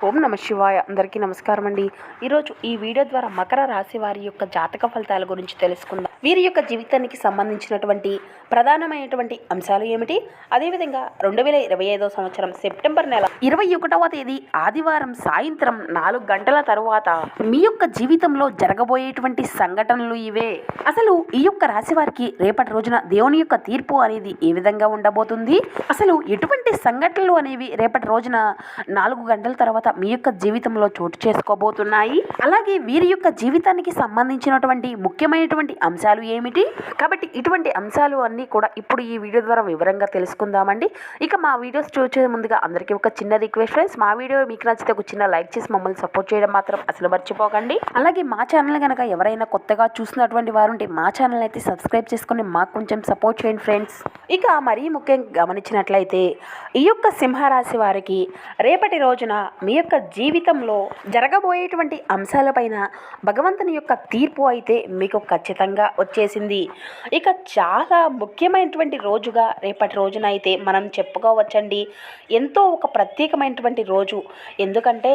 ఓం నమ శివాయ. అందరికీ నమస్కారం అండి. ఈరోజు ఈ వీడియో ద్వారా మకర రాశి వారి యొక్క జాతక ఫలితాల గురించి తెలుసుకుందాం. వీరి యొక్క జీవితానికి సంబంధించినటువంటి ప్రధానమైనటువంటి అంశాలు ఏమిటి? అదేవిధంగా రెండు వేల ఇరవై ఐదో సంవత్సరం సెప్టెంబర్ నెల ఇరవై ఒకటవ తేదీ ఆదివారం సాయంత్రం నాలుగు గంటల తరువాత మీ యొక్క జీవితంలో జరగబోయేటువంటి సంఘటనలు ఇవే. అసలు ఈ యొక్క రాశి వారికి రేపటి రోజున దేవుని యొక్క తీర్పు అనేది ఏ విధంగా ఉండబోతుంది? అసలు ఎటువంటి సంఘటనలు అనేవి రేపటి రోజున నాలుగు గంటల తర్వాత మీ యొక్క జీవితంలో చోటు చేసుకోబోతున్నాయి. అలాగే వీరి యొక్క జీవితానికి సంబంధించినటువంటి ముఖ్యమైనటువంటి అంశాలు ఏమిటి? కాబట్టి ఇటువంటి అంశాలు అన్నీ కూడా ఇప్పుడు ఈ వీడియో ద్వారా వివరంగా తెలుసుకుందామండి. ఇక మా వీడియోస్ చూసే ముందుగా అందరికీ ఒక చిన్న రిక్వెస్ట్ ఫ్రెండ్స్ మా వీడియో మీకు నచ్చితే ఒక చిన్న లైక్ చేసి మమ్మల్ని సపోర్ట్ చేయడం మాత్రం అసలు మర్చిపోకండి. అలాగే మా ఛానల్ కనుక ఎవరైనా కొత్తగా చూసినటువంటి వారు ఉంటే మా ఛానల్ అయితే సబ్స్క్రైబ్ చేసుకుని మాకు కొంచెం సపోర్ట్ చేయండి ఫ్రెండ్స్. ఇక మరీ ముఖ్యంగా గమనించినట్లయితే ఈ యొక్క సింహరాశి వారికి రేపటి రోజున మీ యొక్క జీవితంలో జరగబోయేటువంటి అంశాలపైన భగవంతుని యొక్క తీర్పు అయితే మీకు ఖచ్చితంగా వచ్చేసింది. ఇక చాలా ముఖ్యమైనటువంటి రోజుగా రేపటి రోజున అయితే మనం చెప్పుకోవచ్చండి. ఎంతో ఒక ప్రత్యేకమైనటువంటి రోజు. ఎందుకంటే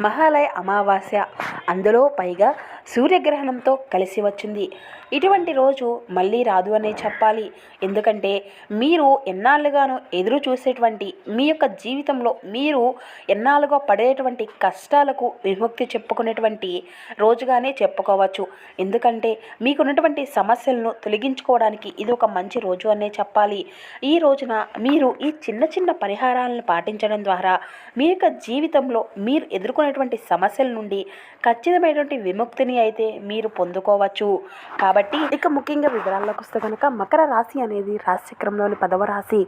మహాలయ అమావాస్య అందులో పైగా సూర్యగ్రహణంతో కలిసి వచ్చింది. ఇటువంటి రోజు మళ్ళీ రాదు అనే చెప్పాలి. ఎందుకంటే మీరు ఎన్నాళ్ళుగానో ఎదురు చూసేటువంటి మీ యొక్క జీవితంలో మీరు ఎన్నాళ్ళుగా పడేటువంటి కష్టాలకు విముక్తి చెప్పుకునేటువంటి రోజుగానే చెప్పుకోవచ్చు. ఎందుకంటే మీకున్నటువంటి సమస్యలను తొలగించుకోవడానికి ఇది ఒక మంచి రోజు అనే చెప్పాలి. ఈ రోజున మీరు ఈ చిన్న చిన్న పరిహారాలను పాటించడం ద్వారా మీ యొక్క జీవితంలో మీరు ఎదుర్కొనేటువంటి సమస్యల నుండి ఖచ్చితమైనటువంటి విముక్తిని అయితే మీరు పొందుకోవచ్చు. కాబట్టి ఇక ముఖ్యంగా వివరాల్లోకి వస్తే కనుక మకర రాశి అనేది రాశిచక్రంలోని పదవ రాశి.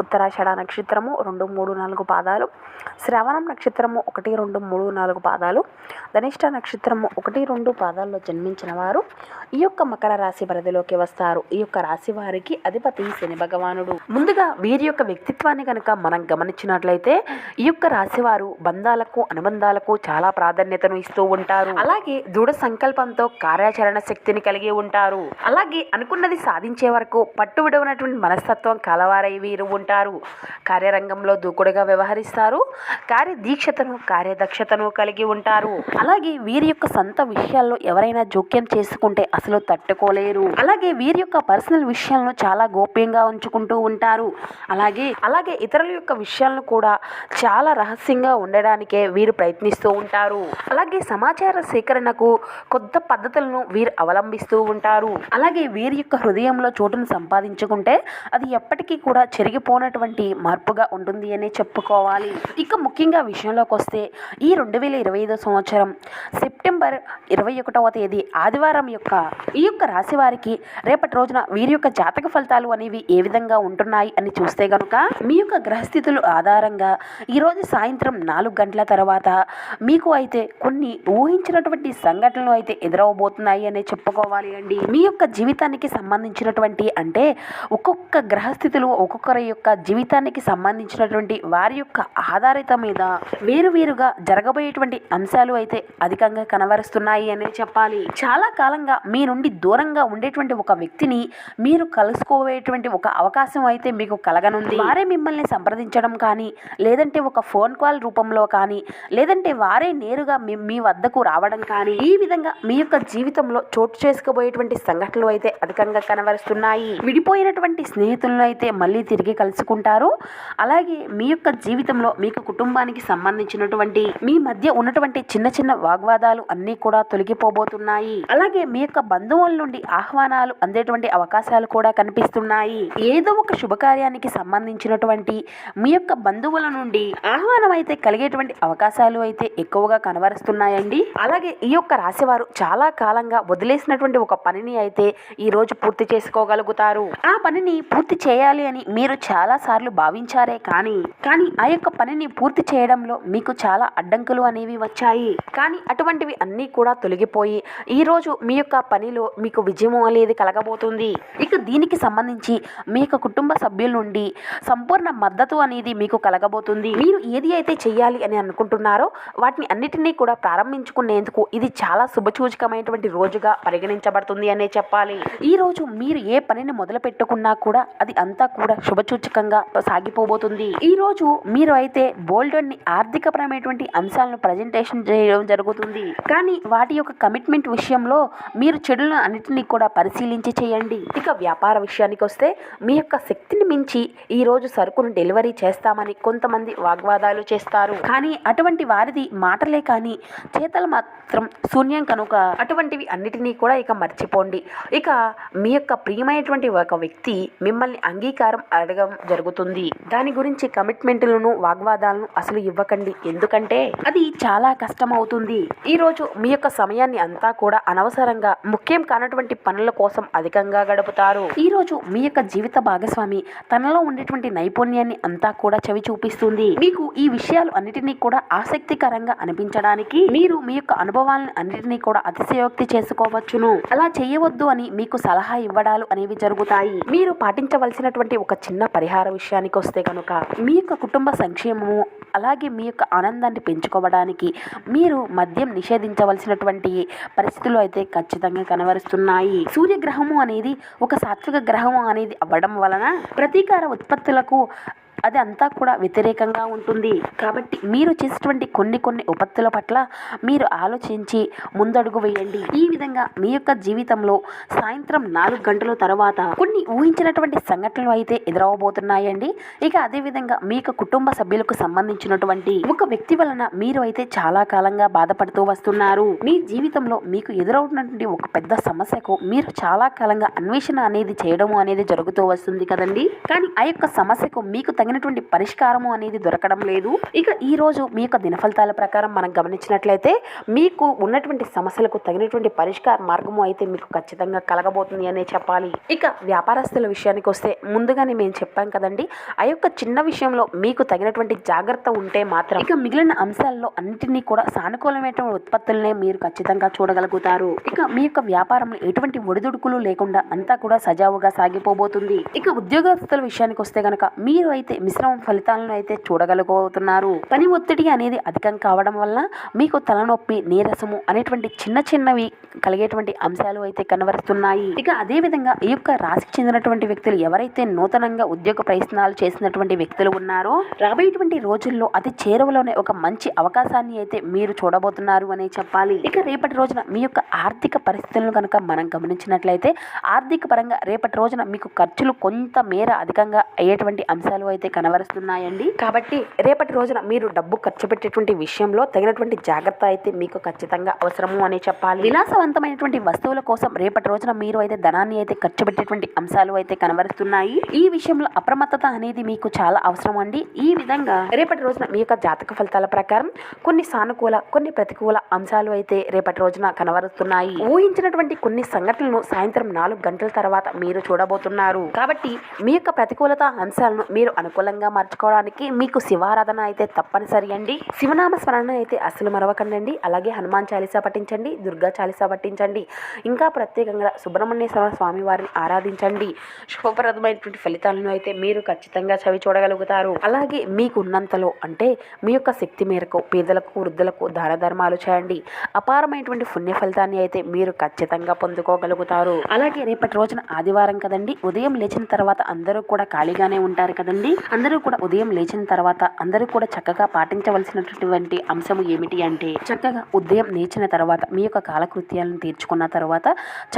ఉత్తరాషాఢ నక్షత్రము రెండు మూడు నాలుగు పాదాలు శ్రవణం నక్షత్రము ఒకటి రెండు మూడు నాలుగు పాదాలు ధనిష్ట నక్షత్రము ఒకటి రెండు పాదాల్లో జన్మించిన వారు ఈ యొక్క మకర రాశి పరిధిలోకి వస్తారు. ఈ యొక్క రాశి వారికి అధిపతి శని భగవానుడు. ముందుగా వీరి యొక్క వ్యక్తిత్వాన్ని కనుక మనం గమనించినట్లయితే ఈ యొక్క రాశి వారు బంధాలకు అనుబంధాలకు చాలా ప్రాధాన్యతను ఇస్తూ ఉంటారు. అలాగే దృఢ సంకల్పంతో కార్యాచరణ శక్తిని కలిగి ఉంటారు. అలాగే అనుకున్నది సాధించే వరకు పట్టు విడవనటువంటి మనస్తత్వం కలవారై వీరు ఉంటారు. కార్యరంగంలో దూకుడుగా వ్యవహరిస్తారు. కార్యదీక్షతను కార్యదక్షతను కలిగి ఉంటారు. అలాగే వీరి యొక్క సొంత విషయాల్లో ఎవరైనా జోక్యం చేసుకుంటే అసలు తట్టుకోలేరు. అలాగే వీరి యొక్క పర్సనల్ విషయాలను చాలా గోప్యంగా ఉంచుకుంటూ ఉంటారు. అలాగే అలాగే ఇతరుల యొక్క విషయాలను కూడా చాలా రహస్యంగా ఉండడానికే వీరు ప్రయత్నిస్తూ ఉంటారు. అలాగే సమాచార సేకరణకు కొత్త పద్ధతులను వీరు అవలంబిస్తూ ఉంటారు. అలాగే వీరి యొక్క హృదయంలో చోటును సంపాదించుకుంటే అది ఎప్పటికీ కూడా మర్చిపోనటువంటి మార్పుగా ఉంటుంది అని చెప్పుకోవాలి. ఇక ముఖ్యంగా విషయంలోకి వస్తే ఈ రెండు వేల ఇరవై ఐదో సంవత్సరం సెప్టెంబర్ ఇరవై ఒకటవ తేదీ ఆదివారం యొక్క ఈ యొక్క రాశి వారికి రేపటి రోజున వీరి యొక్క జాతక ఫలితాలు అనేవి ఏ విధంగా ఉంటున్నాయి అని చూస్తే కనుక మీ యొక్క గ్రహస్థితులు ఆధారంగా ఈరోజు సాయంత్రం నాలుగు గంటల తర్వాత మీకు అయితే కొన్ని ఊహించినటువంటి సంఘటనలు అయితే ఎదురవబోతున్నాయి అనే చెప్పుకోవాలి అండి. మీ యొక్క జీవితానికి సంబంధించినటువంటి అంటే ఒక్కొక్క గ్రహస్థితులు ఒక్కొక్కరి యొక్క జీవితానికి సంబంధించినటువంటి వారి యొక్క ఆధారిత మీద వేరువేరుగా జరగబోయేటువంటి అంశాలు అయితే అధికంగా కనబరుస్తున్నాయి అనేది చెప్పాలి. చాలా కాలంగా మీ నుండి దూరంగా ఉండేటువంటి ఒక వ్యక్తిని మీరు కలుసుకోబోయేటువంటి ఒక అవకాశం అయితే మీకు కలగనుంది. వారే మిమ్మల్ని సంప్రదించడం కానీ లేదంటే ఒక ఫోన్ కాల్ రూపంలో కానీ లేదంటే వారే నేరుగా మీ మీ వద్దకు రావడం కానీ ఈ విధంగా మీ యొక్క జీవితంలో చోటు చేసుకోబోయేటువంటి సంఘటనలు అయితే అధికంగా కనబరుస్తున్నాయి. విడిపోయినటువంటి స్నేహితులను అయితే మళ్ళీ తిరిగి తెలుసుకుంటారు. అలాగే మీ యొక్క జీవితంలో మీకు కుటుంబానికి సంబంధించినటువంటి మీ మధ్య ఉన్నటువంటి చిన్న చిన్న వాగ్వాదాలు అన్నీ కూడా తొలగిపోబోతున్నాయి. అలాగే మీ యొక్క బంధువుల నుండి ఆహ్వానాలు అందేటువంటి అవకాశాలు కూడా కనిపిస్తున్నాయి. ఏదో ఒక శుభకార్యానికి సంబంధించినటువంటి మీ యొక్క బంధువుల నుండి ఆహ్వానం అయితే కలిగేటువంటి అవకాశాలు అయితే ఎక్కువగా కనబరుస్తున్నాయండి. అలాగే ఈ యొక్క రాశివారు చాలా కాలంగా వదిలేసినటువంటి ఒక పనిని అయితే ఈ రోజు పూర్తి చేసుకోగలుగుతారు. ఆ పనిని పూర్తి చేయాలి అని మీరు చాలా సార్లు భావించారే కానీ కానీ ఆ యొక్క పనిని పూర్తి చేయడంలో మీకు చాలా అడ్డంకులు అనేవి వచ్చాయి. కానీ అటువంటివి అన్నీ కూడా తొలగిపోయి ఈ రోజు మీ యొక్క పనిలో మీకు విజయం అనేది కలగబోతుంది. ఇక దీనికి సంబంధించి మీ యొక్క కుటుంబ సభ్యుల నుండి సంపూర్ణ మద్దతు అనేది మీకు కలగబోతుంది. మీరు ఏది అయితే చేయాలి అని అనుకుంటున్నారో వాటిని అన్నిటినీ కూడా ప్రారంభించుకునేందుకు ఇది చాలా శుభసూచకమైనటువంటి రోజుగా పరిగణించబడుతుంది అనే చెప్పాలి. ఈ రోజు మీరు ఏ పనిని మొదలు పెట్టుకున్నా కూడా అది అంతా కూడా శుభసూచకంగా సాగిపోబోతుంది. ఈ రోజు మీరు అయితే బోల్డ్ ఆర్థిక ఆర్థికపరమైనటువంటి అంశాలను ప్రజెంటేషన్ చేయడం జరుగుతుంది. కానీ వాటి యొక్క కమిట్మెంట్ విషయంలో మీరు చెడులను అన్నింటినీ కూడా పరిశీలించి చేయండి. ఇక వ్యాపార విషయానికి వస్తే మీ యొక్క శక్తిని మించి ఈ రోజు సరుకును డెలివరీ చేస్తామని కొంతమంది వాగ్వాదాలు చేస్తారు. కానీ అటువంటి వారిది మాటలే కానీ చేతలు మాత్రం శూన్యం కనుక అటువంటివి అన్నిటినీ కూడా ఇక మర్చిపోండి. ఇక మీ యొక్క ప్రియమైనటువంటి ఒక వ్యక్తి మిమ్మల్ని అంగీకారం అడగం జరుగుతుంది. దాని గురించి కమిట్మెంట్లను వాగ్వాదాలను అసలు ఇవ్వకండి. ఎందుకంటే అది చాలా కష్టం అవుతుంది ఈ రోజు మీ యొక్క సమయాన్ని అంతా కూడా అనవసరంగా ముఖ్యం కానటువంటి పనుల కోసం అధికంగా గడుపుతారు. ఈ రోజు మీ యొక్క జీవిత భాగస్వామి తనలో ఉండేటువంటి నైపుణ్యాన్ని అంతా కూడా చవి చూపిస్తుంది. మీకు ఈ విషయాలు అన్నిటినీ కూడా ఆసక్తికరంగా అనిపించడానికి మీరు మీ యొక్క అనుభవాలను అన్నిటినీ కూడా అతిశయోక్తి చేసుకోవచ్చును. అలా చేయవద్దు అని మీకు సలహా ఇవ్వడాలు అనేవి జరుగుతాయి. మీరు పాటించవలసినటువంటి ఒక చిన్న పరిహార విషయానికి వస్తే కనుక మీ యొక్క కుటుంబ సంక్షేమము అలాగే మీ యొక్క ఆనందాన్ని పెంచుకోవడానికి మీరు మద్యం నిషేధించవలసినటువంటి పరిస్థితులు అయితే ఖచ్చితంగా కనబరుస్తున్నాయి. సూర్యగ్రహము అనేది ఒక సాత్విక గ్రహము అనేది అవ్వడం వలన ప్రతీకార ఉత్పత్తులకు అది అంతా కూడా వ్యతిరేకంగా ఉంటుంది. కాబట్టి మీరు చేసేటువంటి కొన్ని కొన్ని ఉపత్తుల పట్ల మీరు ఆలోచించి ముందడుగు వేయండి. ఈ విధంగా మీ యొక్క జీవితంలో సాయంత్రం నాలుగు గంటల తర్వాత కొన్ని ఊహించినటువంటి సంఘటనలు అయితే ఎదురవబోతున్నాయండి. ఇక అదేవిధంగా మీ యొక్క కుటుంబ సభ్యులకు సంబంధించినటువంటి ఒక వ్యక్తి వలన మీరు అయితే చాలా కాలంగా బాధపడుతూ వస్తున్నారు. మీ జీవితంలో మీకు ఎదురవుతున్నటువంటి ఒక పెద్ద సమస్యకు మీరు చాలా కాలంగా అన్వేషణ అనేది చేయడము అనేది జరుగుతూ వస్తుంది కదండి. కానీ ఆ యొక్క సమస్యకు మీకు తగినటువంటి పరిష్కారము అనేది దొరకడం లేదు. ఇక ఈ రోజు మీ యొక్క దినఫలితాల ప్రకారం మనం గమనించినట్లయితే మీకు ఉన్నటువంటి సమస్యలకు తగినటువంటి పరిష్కార మార్గము అయితే మీకు ఖచ్చితంగా కలగబోతుంది అనే చెప్పాలి. ఇక వ్యాపారస్తుల విషయానికి వస్తే ముందుగానే మేము చెప్పాం కదండి ఆ యొక్క చిన్న విషయంలో మీకు తగినటువంటి జాగ్రత్త ఉంటే మాత్రం ఇక మిగిలిన అంశాల్లో అన్నింటినీ కూడా సానుకూలమైనటువంటి ఉత్పత్తులనే మీరు ఖచ్చితంగా చూడగలుగుతారు. ఇక మీ యొక్క వ్యాపారంలో ఎటువంటి ఒడిదుడుకులు లేకుండా అంతా కూడా సజావుగా సాగిపోబోతుంది. ఇక ఉద్యోగస్తుల విషయానికి వస్తే కనుక మీరు అయితే మిశ్రమ ఫలితాలను అయితే చూడగలుగుతున్నారు. పని ఒత్తిడి అనేది అధికం కావడం వల్ల మీకు తలనొప్పి నీరసము అనేటువంటి చిన్న చిన్నవి కలిగేటువంటి అంశాలు అయితే కనబరుస్తున్నాయి. ఇక అదే విధంగా ఈ యొక్క రాశికి చెందినటువంటి వ్యక్తులు ఎవరైతే నూతనంగా ఉద్యోగ ప్రయత్నాలు చేసినటువంటి వ్యక్తులు ఉన్నారో రాబోయేటువంటి రోజుల్లో అతి చేరువలోనే ఒక మంచి అవకాశాన్ని అయితే మీరు చూడబోతున్నారు అనే చెప్పాలి. ఇక రేపటి రోజున మీ యొక్క ఆర్థిక పరిస్థితులను కనుక మనం గమనించినట్లయితే ఆర్థిక పరంగా రేపటి రోజున మీకు ఖర్చులు కొంత మేర అధికంగా అయ్యేటువంటి అంశాలు అయితే కనబరుస్తున్నాయండి కాబట్టి రేపటి రోజున మీరు డబ్బు ఖర్చు పెట్టేటువంటి విషయంలో తగినటువంటి జాగ్రత్త అయితే మీకు ఖచ్చితంగా అవసరము అని చెప్పాలి. విలాసవంతమైనటువంటి వస్తువుల కోసం రేపటి రోజున మీరు అయితే ధనాన్ని అయితే ఖర్చు పెట్టేటువంటి అంశాలు అయితే కనబరుస్తున్నాయి ఈ విషయంలో అప్రమత్తత అనేది మీకు చాలా అవసరం అండి. ఈ విధంగా రేపటి రోజున మీ యొక్క జాతక ఫలితాల ప్రకారం కొన్ని సానుకూల కొన్ని ప్రతికూల అంశాలు అయితే రేపటి రోజున కనబరుస్తున్నాయి ఊహించినటువంటి కొన్ని సంఘటనలను సాయంత్రం నాలుగు గంటల తర్వాత మీరు చూడబోతున్నారు. కాబట్టి మీ యొక్క ప్రతికూలత అంశాలను మీరు అనుకూలంగా మార్చుకోవడానికి మీకు శివారాధన అయితే తప్పనిసరి అండి. శివనామ స్మరణ అయితే అసలు మరవకండి అలాగే హనుమాన్ చాలీసా పఠించండి దుర్గా చాలీసా పఠించండి ఇంకా ప్రత్యేకంగా సుబ్రహ్మణ్యేశ్వర స్వామి వారిని ఆరాధించండి. శుభప్రదమైనటువంటి ఫలితాలను అయితే మీరు ఖచ్చితంగా చవి చూడగలుగుతారు. అలాగే మీకు ఉన్నంతలో అంటే మీ యొక్క శక్తి మేరకు పేదలకు వృద్ధులకు దాన ధర్మాలు చేయండి. అపారమైనటువంటి పుణ్య ఫలితాన్ని అయితే మీరు ఖచ్చితంగా పొందుకోగలుగుతారు. అలాగే రేపటి రోజున ఆదివారం కదండి. ఉదయం లేచిన తర్వాత అందరూ కూడా ఖాళీగానే ఉంటారు కదండి. అందరూ కూడా ఉదయం లేచిన తర్వాత అందరూ కూడా చక్కగా పాటించవలసినటువంటి అంశము ఏమిటి అంటే చక్కగా ఉదయం లేచిన తర్వాత మీ యొక్క కాలకృత్యాలను తీర్చుకున్న తర్వాత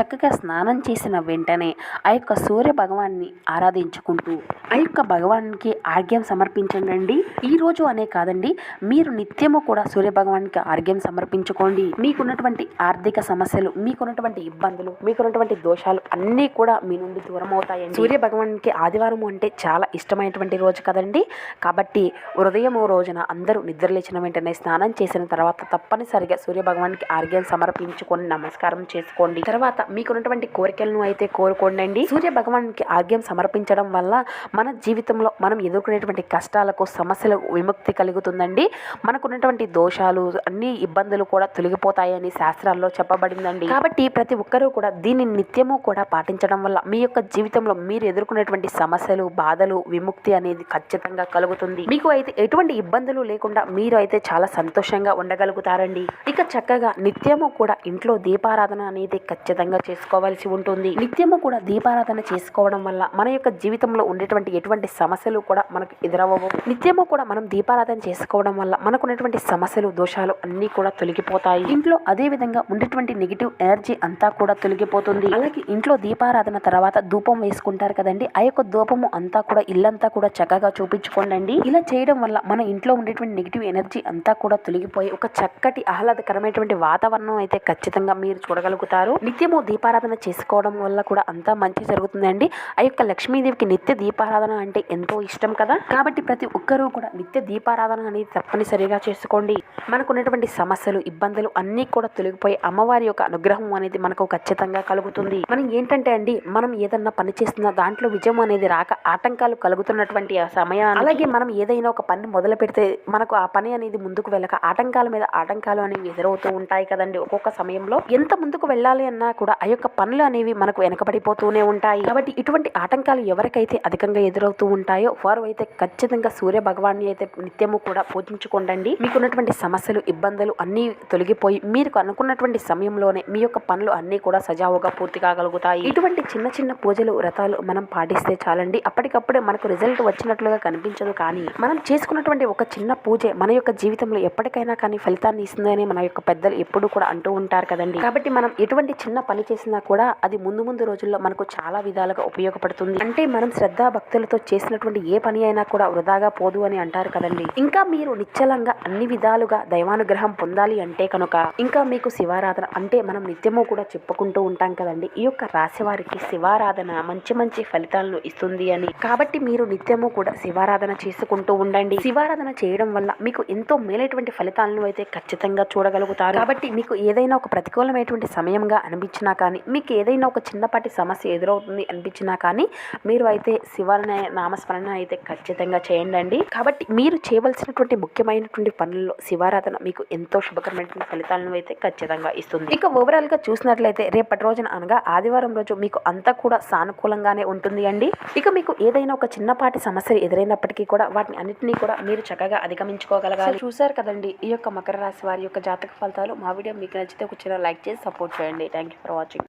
చక్కగా స్నానం చేసిన వెంటనే ఆ యొక్క సూర్య భగవాన్ని ఆరాధించుకుంటూ ఆ యొక్క భగవానికి ఆర్ఘ్యం సమర్పించండి ఈ రోజు అనే కాదండి మీరు నిత్యము కూడా సూర్య భగవానికి ఆర్ఘ్యం సమర్పించుకోండి. మీకున్నటువంటి ఆర్థిక సమస్యలు మీకున్నటువంటి ఇబ్బందులు మీకున్నటువంటి దోషాలు అన్నీ కూడా మీ నుండి దూరం అవుతాయండి సూర్య భగవానికి ఆదివారం అంటే చాలా ఇష్టమైనటువంటి రోజు కదండి. కాబట్టి ఉదయం రోజున అందరూ నిద్ర లేచిన వెంటనే స్నానం చేసిన తర్వాత తప్పనిసరిగా సూర్య ఆర్గ్యం సమర్పించుకొని నమస్కారం చేసుకోండి. తర్వాత మీకున్నటువంటి కోరికలను అయితే కోరుకోండి సూర్య భగవానికి ఆర్ఘ్యం సమర్పించడం వల్ల మన జీవితంలో మనం ఎదుర్కొనేటువంటి కష్టాలకు సమస్యలకు విముక్తి కలుగుతుందండి. మనకున్నటువంటి దోషాలు అన్ని ఇబ్బందులు కూడా తొలగిపోతాయని శాస్త్రాల్లో చెప్పబడిందండి. కాబట్టి ప్రతి ఒక్కరూ కూడా దీన్ని నిత్యము కూడా పాటించడం వల్ల మీ యొక్క జీవితంలో మీరు ఎదుర్కొనేటువంటి సమస్యలు బాధలు విముక్తి అనేది ఖచ్చితంగా కలుగుతుంది. మీకు అయితే ఎటువంటి ఇబ్బందులు లేకుండా మీరు అయితే చాలా సంతోషంగా ఉండగలుగుతారండి. ఇక చక్కగా నిత్యము కూడా ఇంట్లో దీపారాధన అనేది ఖచ్చితంగా చేసుకోవాల్సి ఉంటుంది. నిత్యము కూడా దీపారాధన చేసుకోవడం వల్ల మన యొక్క జీవితంలో ఉండేటువంటి ఎటువంటి సమస్యలు కూడా మనకు ఎదురవ్వవు. నిత్యము కూడా మనం దీపారాధన చేసుకోవడం వల్ల మనకున్నటువంటి సమస్యలు దోషాలు అన్నీ కూడా తొలగిపోతాయి. ఇంట్లో అదే విధంగా ఉండేటువంటి నెగిటివ్ ఎనర్జీ అంతా కూడా తొలగిపోతుంది. అలాగే ఇంట్లో దీపారాధన తర్వాత ధూపం వేసుకుంటారు కదండి. ఆ యొక్క ధూపము అంతా కూడా ఇల్లంతా కూడా చక్కగా చూపించుకోండి ఇలా చేయడం వల్ల మన ఇంట్లో ఉండేటువంటి నెగిటివ్ ఎనర్జీ అంతా కూడా తొలగిపోయి ఒక చక్కటి ఆహ్లాదకరమైనటువంటి వాతావరణం అయితే ఖచ్చితంగా మీరు చూడగలుగుతారు. నిత్యము దీపారాధన చేసుకోవడం వల్ల కూడా అంతా మంచి జరుగుతుందండి. ఆ యొక్క లక్ష్మీదేవికి నిత్య దీపారాధన అంటే ఎంతో ఇష్టం కదా. కాబట్టి ప్రతి ఒక్కరూ కూడా నిత్య దీపారాధన అనేది తప్పనిసరిగా చేసుకోండి. మనకున్నటువంటి సమస్యలు ఇబ్బందులు అన్నీ కూడా తొలగిపోయి అమ్మవారి యొక్క అనుగ్రహం అనేది మనకు ఖచ్చితంగా కలుగుతుంది. మనం ఏంటంటే అండి మనం ఏదన్నా పని చేస్తున్నా దాంట్లో విజయం అనేది రాక ఆటంకాలు కలుగుతున్నటువంటి సమయాన్ని అలాగే మనం ఏదైనా ఒక పని మొదలు పెడితే మనకు ఆ పని అనేది ముందుకు వెళ్ళక ఆటంకాల మీద ఆటంకాలు అనేవి ఎదురవుతూ ఉంటాయి కదండి. ఒక్కొక్క సమయంలో ఎంత ముందుకు వెళ్ళాలి అన్నా కూడా ఆ యొక్క పనులు అనేవి మనకు వెనకబడిపోతూనే ఉంటాయి. కాబట్టి ఇటువంటి ఆటంకాలు ఎవరికైతే అధికంగా ఎదురవుతూ ఉంటాయో వారు అయితే ఖచ్చితంగా సూర్య భగవాన్ని అయితే నిత్యము కూడా పూజించుకోండి మీకున్నటువంటి సమస్యలు ఇబ్బందులు అన్నీ తొలగిపోయి మీరు అనుకున్నటువంటి సమయంలోనే మీ యొక్క పనులు అన్నీ కూడా సజావుగా పూర్తి కాగలుగుతాయి. ఇటువంటి చిన్న చిన్న పూజలు వ్రతాలు మనం పాటిస్తే చాలండి. అప్పటికప్పుడే మనకు రిజల్ట్ వచ్చినట్లుగా కనిపించదు కానీ మనం చేసుకున్నటువంటి ఒక చిన్న పూజే మన యొక్క జీవితంలో ఎప్పటికైనా కానీ ఫలితాన్ని ఇస్తుందని మన యొక్క పెద్దలు ఎప్పుడు కూడా అంటూ ఉంటారు కదండి. కాబట్టి మనం ఎటువంటి చిన్న పని చేసినా కూడా అది ముందు ముందు రోజుల్లో మనకు చాలా విధాలుగా ఉపయోగపడుతుంది. అంటే మనం శ్రద్ధ భక్తులతో చేసినటువంటి ఏ పని అయినా కూడా వృధాగా పోదు అని అంటారు కదండి. ఇంకా మీరు నిశ్చలంగా అన్ని విధాలుగా దైవానుగ్రహం పొందాలి అంటే కనుక ఇంకా మీకు శివారాధన అంటే మనం నిత్యము కూడా చెప్పుకుంటూ ఉంటాం కదండి. ఈ యొక్క రాశి వారికి శివారాధన మంచి మంచి ఫలితాలను ఇస్తుంది అని. కాబట్టి మీరు నిత్యము కూడా శివారాధన చేసుకుంటూ ఉండండి. శివారాధన చేయడం వల్ల మీకు ఎంతో మేలైనటువంటి ఫలితాలను అయితే ఖచ్చితంగా చూడగలుగుతారు. కాబట్టి మీకు ఏదైనా ఒక ప్రతికూలమైనటువంటి సమయంగా అనిపించినా కానీ మీకు ఏదైనా ఒక చిన్నపాటి సమస్య ఎదురవుతుంది అనిపించినా కానీ మీరు అయితే శివాలయ నామస్మరణ అయితే ఖచ్చితంగా చేయండి కాబట్టి మీరు చేయవలసినటువంటి ముఖ్యమైనటువంటి పనుల్లో శివారాధన మీకు ఎంతో శుభకరమైనటువంటి ఫలితాలను అయితే ఖచ్చితంగా ఇస్తుంది. ఇక ఓవరాల్గా చూసినట్లయితే రేపటి రోజున అనగా ఆదివారం రోజు మీకు అంతా కూడా సానుకూలంగానే ఉంటుంది అండి. ఇక మీకు ఏదైనా ఒక చిన్నపాటి సమస్యలు ఎదురైనప్పటికీ కూడా వాటిని అన్నింటినీ కూడా మీరు చక్కగా అధిగమించుకోగలగాలి. చూసారు కదండి ఈ యొక్క మకర రాశి వారి యొక్క జాతక ఫలితాలు. మా వీడియో మీకు నచ్చితే ఒక చిన్న లైక్ చేసి సపోర్ట్ చేయండి. Thank you for watching